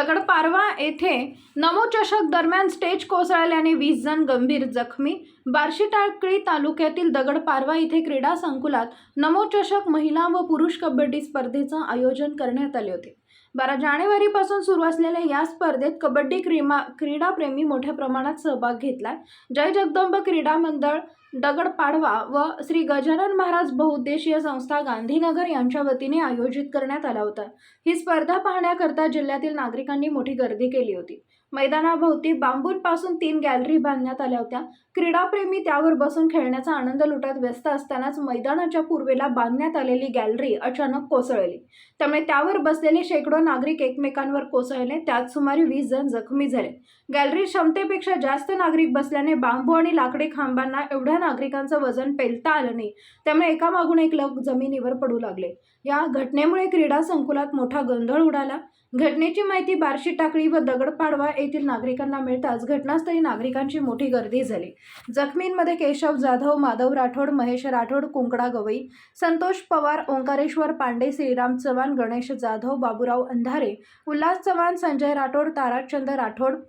दगडपारवा येथे नमोचषक दरम्यान स्टेज कोसळल्याने वीस जण गंभीर जखमी. बार्शी टाकळी तालुक्यातील दगडपारवा येथे क्रीडा संकुलात नमोचषक महिला व पुरुष कबड्डी स्पर्धेचं आयोजन करण्यात आले होते. बारा जानेवारीपासून सुरू असलेल्या या स्पर्धेत कबड्डी क्रीमा क्रीडाप्रेमी मोठ्या प्रमाणात सहभाग घेतलाय. जय जगदंब क्रीडा मंडळ दगडपाडवा व श्री गजानन महाराज बहुउद्देशीय संस्था गांधीनगर यांच्या वतीने आयोजित करण्यात आला होता. ही स्पर्धा पाहण्याकरता जिल्ह्यातील नागरिकांनी मोठी गर्दी केली होती. मैदानाभोवती बांबूंपासून तीन गॅलरी बांधण्यात आल्या होत्या. क्रीडाप्रेमी त्यावर बसून खेळण्याचा आनंद लुटत व्यस्त असतानाच मैदानाच्या पूर्वेला बांधण्यात आलेली गॅलरी अचानक कोसळली. त्यामुळे त्यावर बसलेले शे शेकडो नागरिक एकमेकांवर कोसळले. त्यात सुमारे वीस जण जखमी झाले. गॅलरी क्षमतेपेक्षा जास्त नागरिक बसल्याने बांबू आणि लाकडी खांबांना एवढ्या नागरिकांचं वजन पेलता आलं नाही. त्यामुळे एकामागून एक लोक जमिनीवर पडू लागले. या घटनेमुळे क्रीडा संकुलात मोठा गोंधळ उडाला. घटनेची माहिती बार्शी टाकळी व दगडपाडवा येथील नागरिकांना मिळताच घटनास्थळी नागरिकांची मोठी गर्दी झाली. जखमींमध्ये केशव जाधव माधव राठोड महेश राठोड कुंकडा गवई संतोष पवार ओंकारेश्वर पांडे श्रीराम चव्हाण गणेश जाधव बाबूराव अंधारे उल्हास चव्हाण संजय राठोड ताराचंद राठोड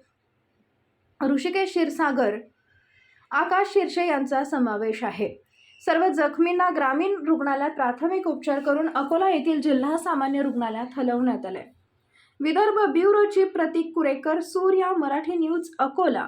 ऋषिकेश क्षीरसागर आकाश शिर्षे यांचा समावेश आहे. सर्व जखमींना ग्रामीण रुग्णालयात प्राथमिक उपचार करून अकोला येथील जिल्हा सामान्य रुग्णालयात हलवण्यात आले विदर्भ ब्युरोची प्रतीक कुरेकर सूर्या मराठी न्यूज अकोला.